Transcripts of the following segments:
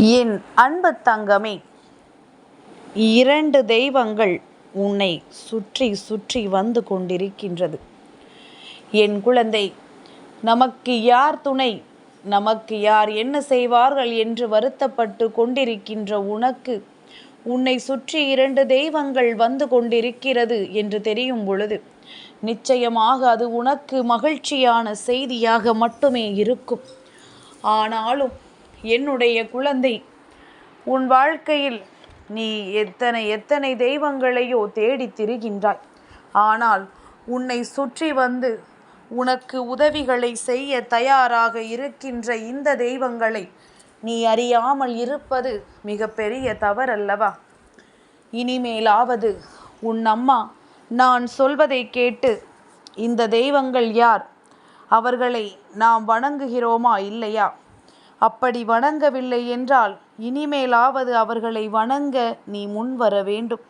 என் அன்பு தங்கமே இரண்டு தெய்வங்கள் உன்னை சுற்றி சுற்றி வந்து கொண்டிருக்கின்றது. என் குழந்தை நமக்கு யார் துணை? நமக்கு யார் என்ன செய்வார்கள் என்று வருத்தப்பட்டு கொண்டிருக்கின்ற உனக்கு உன்னை சுற்றி இரண்டு தெய்வங்கள் வந்து கொண்டிருக்கிறது என்று தெரியும் பொழுது நிச்சயமாக அது உனக்கு மகிழ்ச்சியான செய்தியாக மட்டுமே இருக்கும். ஆனாலும் என்னுடைய குழந்தை உன் வாழ்க்கையில் நீ எத்தனை எத்தனை தெய்வங்களையோ தேடி திரிகின்றாய். ஆனால் உன்னை சுற்றி வந்து உனக்கு உதவிகளை செய்ய தயாராக இருக்கின்ற இந்த தெய்வங்களை நீ அறியாமல் இருப்பது மிகப்பெரிய தவறல்லவா? இனிமேலாவது உன் அம்மா நான் சொல்வதை கேட்டு இந்த தெய்வங்கள் யார்? அவர்களை நாம் வணங்குகிறோமா இல்லையா? அப்படி வணங்கவில்லை என்றால் இனிமேலாவது அவர்களை வணங்க நீ முன்வர வேண்டும்.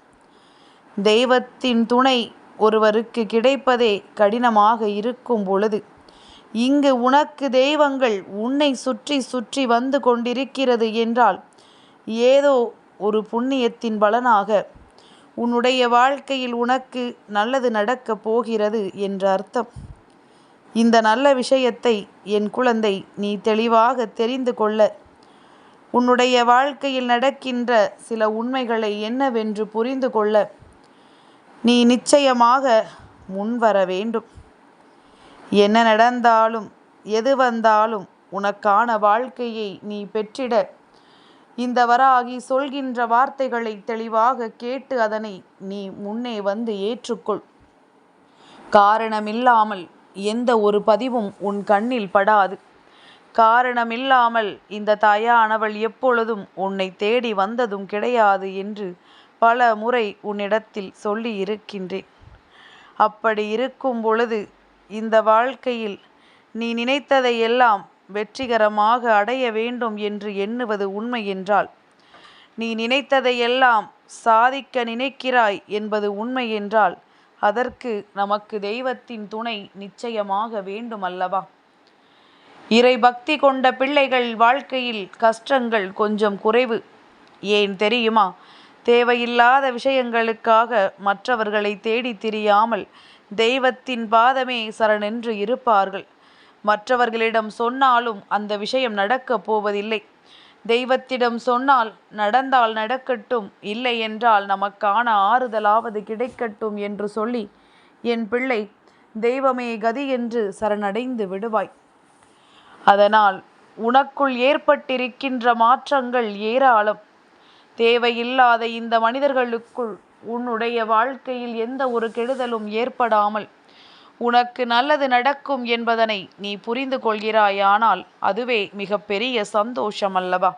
தெய்வத்தின் துணை ஒருவருக்கு கிடைப்பதே கடினமாக இருக்கும் பொழுது இங்கு உனக்கு தெய்வங்கள் உன்னை சுற்றி சுற்றி வந்து கொண்டிருக்கிறது என்றால் ஏதோ ஒரு புண்ணியத்தின் பலனாக உன்னுடைய வாழ்க்கையில் உனக்கு நல்லது நடக்கப் போகிறது என்ற அர்த்தம். இந்த நல்ல விஷயத்தை என் குழந்தை நீ தெளிவாக தெரிந்து கொள்ள. உன்னுடைய வாழ்க்கையில் நடக்கின்ற சில உண்மைகளை என்னவென்று புரிந்து கொள்ள. நீ நிச்சயமாக முன்வர வேண்டும். என்ன நடந்தாலும் எது வந்தாலும் உனக்கான வாழ்க்கையை நீ பெற்றிட. இந்த வராகி சொல்கின்ற வார்த்தைகளை தெளிவாக கேட்டு அதனை நீ முன்னே வந்து ஏற்றுக்கொள். காரணமில்லாமல் எந்த ஒரு பதிவும் உன் கண்ணில் படாது. காரணமில்லாமல் இந்த தாயானவள் எப்பொழுதும் உன்னை தேடி வந்ததும் கிடையாது என்று பல முறை உன்னிடத்தில் சொல்லி இருக்கின்றேன். அப்படி இருக்கும் பொழுது இந்த வாழ்க்கையில் நீ நினைத்ததை எல்லாம் வெற்றிகரமாக அடைய வேண்டும் என்று எண்ணுவது உண்மை என்றால் நீ நினைத்ததையெல்லாம் சாதிக்க நினைக்கிறாய் என்பது உண்மை என்றால் அதற்கு நமக்கு தெய்வத்தின் துணை நிச்சயமாக வேண்டும் அல்லவா இறை பக்தி கொண்ட பிள்ளைகள் வாழ்க்கையில் கஷ்டங்கள் கொஞ்சம் குறைவு. ஏன் தெரியுமா? தேவையில்லாத விஷயங்களுக்காக மற்றவர்களை தேடி திரியாமல் தெய்வத்தின் பாதமே சரணென்று இருப்பார்கள். மற்றவர்களிடம் சொன்னாலும் அந்த விஷயம் நடக்கப் போவதில்லை. தெய்வத்திடம் சொன்னால் நடந்தால் நடக்கட்டும் இல்லை என்றால் நமக்கான ஆறுதலாவது கிடைக்கட்டும் என்று சொல்லி என் பிள்ளை தெய்வமே கதி என்று சரணடைந்து விடுவாய். அதனால் உனக்குள் ஏற்பட்டிருக்கின்ற மாற்றங்கள் ஏராளம். தேவையில்லாத இந்த மனிதர்களுக்குள் உன்னுடைய வாழ்க்கையில் எந்த ஒரு கெடுதலும் ஏற்படாமல் உனக்கு நல்லது நடக்கும் என்பதனை நீ புரிந்து கொள்கிறாயானால் அதுவே மிகப்பெரிய சந்தோஷம் அல்லவா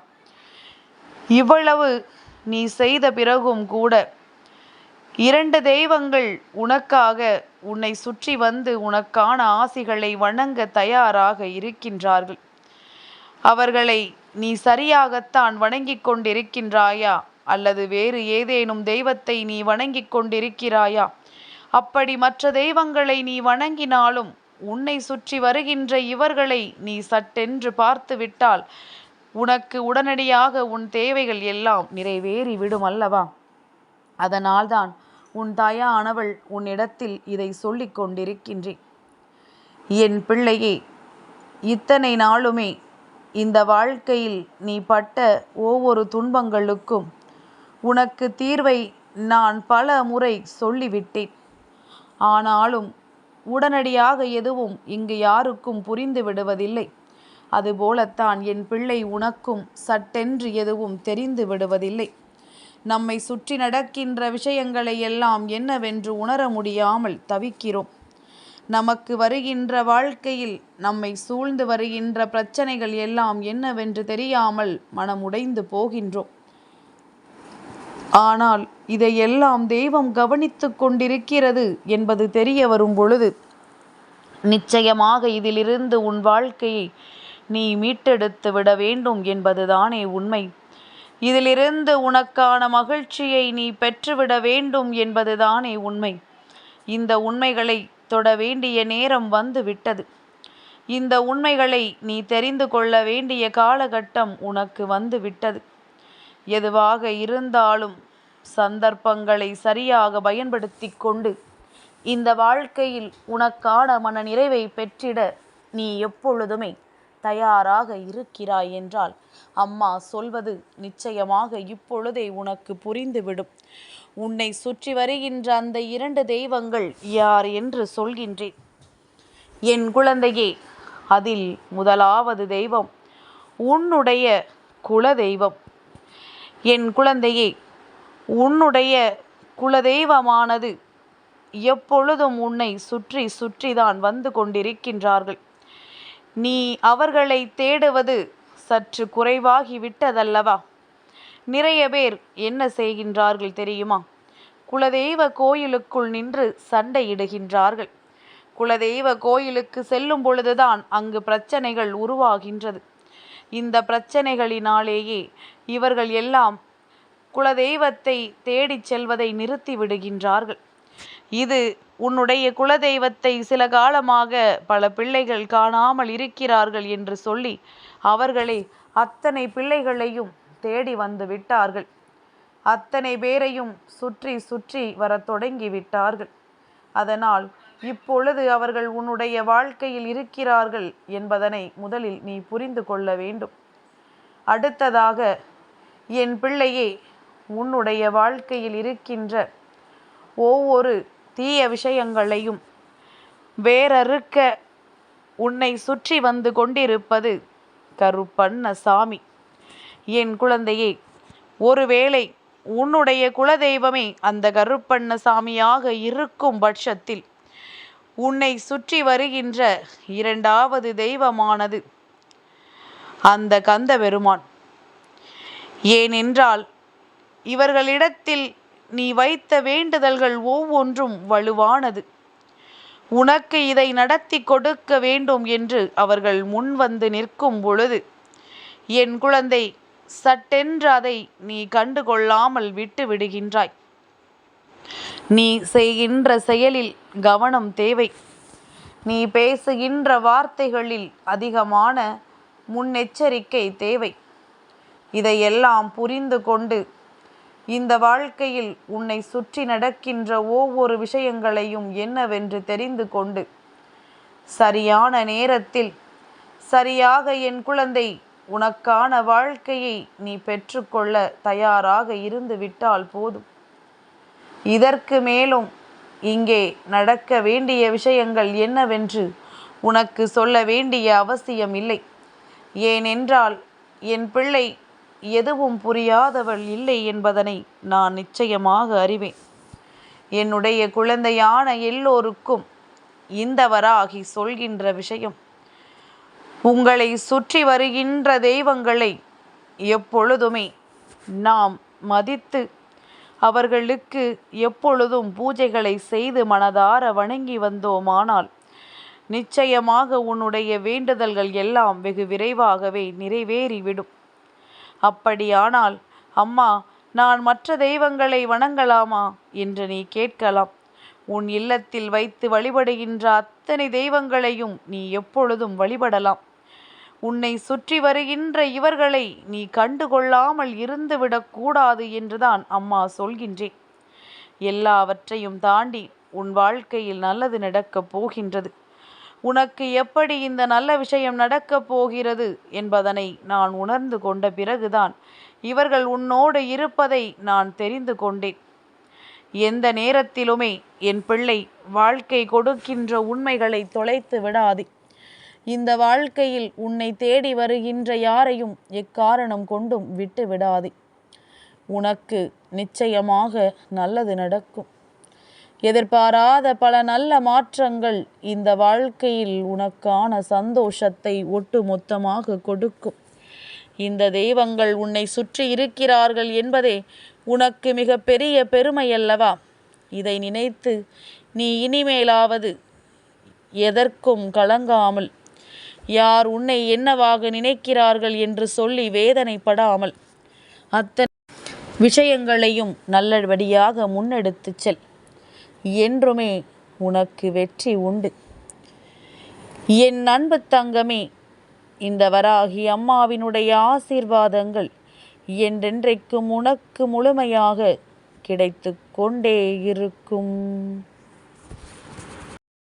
இவ்வளவு நீ செய்த பிறகும் கூட இரண்டு தெய்வங்கள் உனக்காக உன்னை சுற்றி வந்து உனக்கான ஆசிகளை வணங்க தயாராக இருக்கின்றார்கள். அவர்களை நீ சரியாகத்தான் வணங்கிக் கொண்டிருக்கின்றாயா அல்லது வேறு ஏதேனும் தெய்வத்தை நீ வணங்கிக் கொண்டிருக்கிறாயா? அப்படி மற்ற தெய்வங்களை நீ வணங்கினாலும் உன்னை சுற்றி வருகின்ற இவர்களை நீ சட்டென்று பார்த்து விட்டால் உனக்கு உடனடியாக உன் தேவைகள் எல்லாம் நிறைவேறி விடும் அல்லவா? அதனால்தான் உன் தாயானவள் உன்னிடத்தில் இதை சொல்லிக் கொண்டிருக்கின்றேன். என் பிள்ளையே இத்தனை நாளுமே இந்த வாழ்க்கையில் நீ பட்ட ஒவ்வொரு துன்பங்களுக்கும் உனக்கு தீர்வை நான் பல முறை சொல்லிவிட்டேன். ஆனாலும் உடனடியாக எதுவும் இங்கு யாருக்கும் புரிந்து விடுவதில்லை. அதுபோலத்தான் என் பிள்ளை உனக்கும் சட்டென்று எதுவும் தெரிந்து விடுவதில்லை. நம்மை சுற்றி நடக்கின்ற விஷயங்களை எல்லாம் என்னவென்று உணர முடியாமல் தவிக்கிறோம். நமக்கு வருகின்ற வாழ்க்கையில் நம்மை சூழ்ந்து வருகின்ற பிரச்சனைகள் எல்லாம் என்னவென்று தெரியாமல் மனமுடைந்து போகின்றோம். ஆனால் இதையெல்லாம் தெய்வம் கவனித்து கொண்டிருக்கிறது என்பது தெரிய வரும் பொழுது நிச்சயமாக இதிலிருந்து உன் வாழ்க்கையை நீ மீட்டெடுத்து விட வேண்டும் என்பதுதானே உண்மை. இதிலிருந்து உனக்கான மகிழ்ச்சியை நீ பெற்றுவிட வேண்டும் என்பதுதானே உண்மை. இந்த உண்மைகளை தொட வேண்டிய நேரம் வந்து விட்டது இந்த உண்மைகளை நீ தெரிந்து கொள்ள வேண்டிய காலகட்டம் உனக்கு வந்து விட்டது எதுவாக இருந்தாலும் சந்தர்ப்பங்களை சரியாக பயன்படுத்தி கொண்டு இந்த வாழ்க்கையில் உனக்கான மன நிறைவை பெற்றிட நீ எப்பொழுதுமே தயாராக இருக்கிறாய் என்றால் அம்மா சொல்வது நிச்சயமாக இப்பொழுதே உனக்கு புரிந்துவிடும். உன்னை சுற்றி வருகின்ற அந்த இரண்டு தெய்வங்கள் யார் என்று சொல்கின்றேன். என் குழந்தையே அதில் முதலாவது தெய்வம் உன்னுடைய குல தெய்வம் என் குழந்தையே உன்னுடைய குலதெய்வமானது எப்பொழுதும் உன்னை சுற்றி சுற்றிதான் வந்து கொண்டிருக்கின்றார்கள். நீ அவர்களை தேடுவது சற்று குறைவாகி விட்டதல்லவா? நிறைய பேர் என்ன செய்கின்றார்கள் தெரியுமா? குலதெய்வ கோயிலுக்குள் நின்று சண்டையிடுகின்றார்கள். குலதெய்வ கோயிலுக்கு செல்லும் பொழுதுதான் அங்கு பிரச்சனைகள் உருவாகின்றது. இந்த பிரச்சனைகளினாலேயே இவர்கள் எல்லாம் குலதெய்வத்தை தேடிச் செல்வதை நிறுத்தி விடுகின்றார்கள். இது உன்னுடைய குலதெய்வத்தை சில காலமாக பல பிள்ளைகள் காணாமல் இருக்கிறார்கள் என்று சொல்லி அவர்களே அத்தனை பிள்ளைகளையும் தேடி வந்து விட்டார்கள். அத்தனை பேரையும் சுற்றி சுற்றி வரத் தொடங்கி விட்டார்கள். அதனால் இப்பொழுது அவர்கள் உன்னுடைய வாழ்க்கையில் இருக்கிறார்கள் என்பதனை முதலில் நீ புரிந்து கொள்ள வேண்டும். அடுத்ததாக என் பிள்ளையே உன்னுடைய வாழ்க்கையில் இருக்கின்ற ஒவ்வொரு தீய விஷயங்களையும் வேறறுக்க உன்னை சுற்றி வந்து கொண்டிருப்பது கருப்பண்ண சாமி. என் குழந்தையே ஒருவேளை உன்னுடைய குலதெய்வமே அந்த கருப்பண்ண சாமியாக இருக்கும் பட்சத்தில் உன்னை சுற்றி வருகின்ற இரண்டாவது தெய்வமானது அந்த கந்த பெருமான். ஏனென்றால் இவர்களிடத்தில் நீ வைத்த வேண்டுதல்கள் ஒவ்வொன்றும் வலுவானது. உனக்கு இதை நடத்தி கொடுக்க வேண்டும் என்று அவர்கள் முன் வந்து நிற்கும் பொழுது என் குழந்தை சட்டென்று அதை நீ கண்டுகொள்ளாமல் விட்டு விடுகின்றாய். நீ செய்கின்ற செயலில் கவனம் தேவை. நீ பேசுகின்ற வார்த்தைகளில் அதிகமான முன்னெச்சரிக்கை தேவை. இதையெல்லாம் புரிந்து கொண்டு இந்த வாழ்க்கையில் உன்னை சுற்றி நடக்கின்ற ஒவ்வொரு விஷயங்களையும் என்னவென்று தெரிந்து கொண்டு சரியான நேரத்தில் சரியாக என் குழந்தை உனக்கான வாழ்க்கையை நீ பெற்றுக்கொள்ள தயாராக இருந்து விட்டால் போதும். இதற்கு மேலும் இங்கே நடக்க வேண்டிய விஷயங்கள் என்னவென்று உனக்கு சொல்ல வேண்டிய அவசியம் இல்லை ஏனென்றால் என் பிள்ளை எதுவும் புரியாதவள் இல்லை என்பதனை நான் நிச்சயமாக அறிவேன். என்னுடைய குழந்தையான எல்லோருக்கும் இந்தவராகி சொல்கின்ற விஷயம் உங்களை சுற்றி வருகின்ற தெய்வங்களை எப்பொழுதுமே நாம் மதித்து அவர்களுக்கு எப்பொழுதும் பூஜைகளை செய்து மனதார வணங்கி வந்தோமானால் நிச்சயமாக உன்னுடைய வேண்டுதல்கள் எல்லாம் வெகு விரைவாகவே நிறைவேறிவிடும். அப்படியானால் அம்மா நான் மற்ற தெய்வங்களை வணங்கலாமா என்று நீ கேட்கலாம். உன் இல்லத்தில் வைத்து வழிபடுகின்ற அத்தனை தெய்வங்களையும் நீ எப்பொழுதும் வழிபடலாம். உன்னை சுற்றி வருகின்ற இவர்களை நீ கண்டுகொள்ளாமல் இருந்துவிடக்கூடாது என்றுதான் அம்மா சொல்கின்றேன் எல்லாவற்றையும் தாண்டி உன் வாழ்க்கையில் நல்லது நடக்கப் போகின்றது. உனக்கு எப்படி இந்த நல்ல விஷயம் நடக்கப் போகிறது என்பதனை நான் உணர்ந்து கொண்ட பிறகுதான் இவர்கள் உன்னோடு இருப்பதை நான் தெரிந்து கொண்டேன். எந்த நேரத்திலுமே என் பிள்ளை வாழ்க்கை கொடுக்கின்ற உண்மைகளை தொலைத்து விடாதே. இந்த வாழ்க்கையில் உன்னை தேடி வருகின்ற யாரையும் எக்காரணம் கொண்டும் விட்டு விடாதே உனக்கு நிச்சயமாக நல்லது நடக்கும். எதிர்பாராத பல நல்ல மாற்றங்கள் இந்த வாழ்க்கையில் உனக்கான சந்தோஷத்தை ஒட்டு மொத்தமாக கொடுக்கும். இந்த தெய்வங்கள் உன்னை சுற்றி இருக்கிறார்கள் என்பதே உனக்கு மிக பெரிய பெருமை அல்லவா இதை நினைத்து நீ இனிமேலாவது எதற்கும் கலங்காமல் யார் உன்னை என்னவாக நினைக்கிறார்கள் என்று சொல்லி வேதனைப்படாமல் அத்தனை விஷயங்களையும் நல்லபடியாக முன்னெடுத்துச் செல். என்றுமே உனக்கு வெற்றி உண்டு. என் அன்பு தங்கமே இந்த வராகி அம்மாவினுடைய ஆசீர்வாதங்கள் என்றென்றைக்கும் உனக்கு முழுமையாக கிடைத்து கொண்டே இருக்கும்.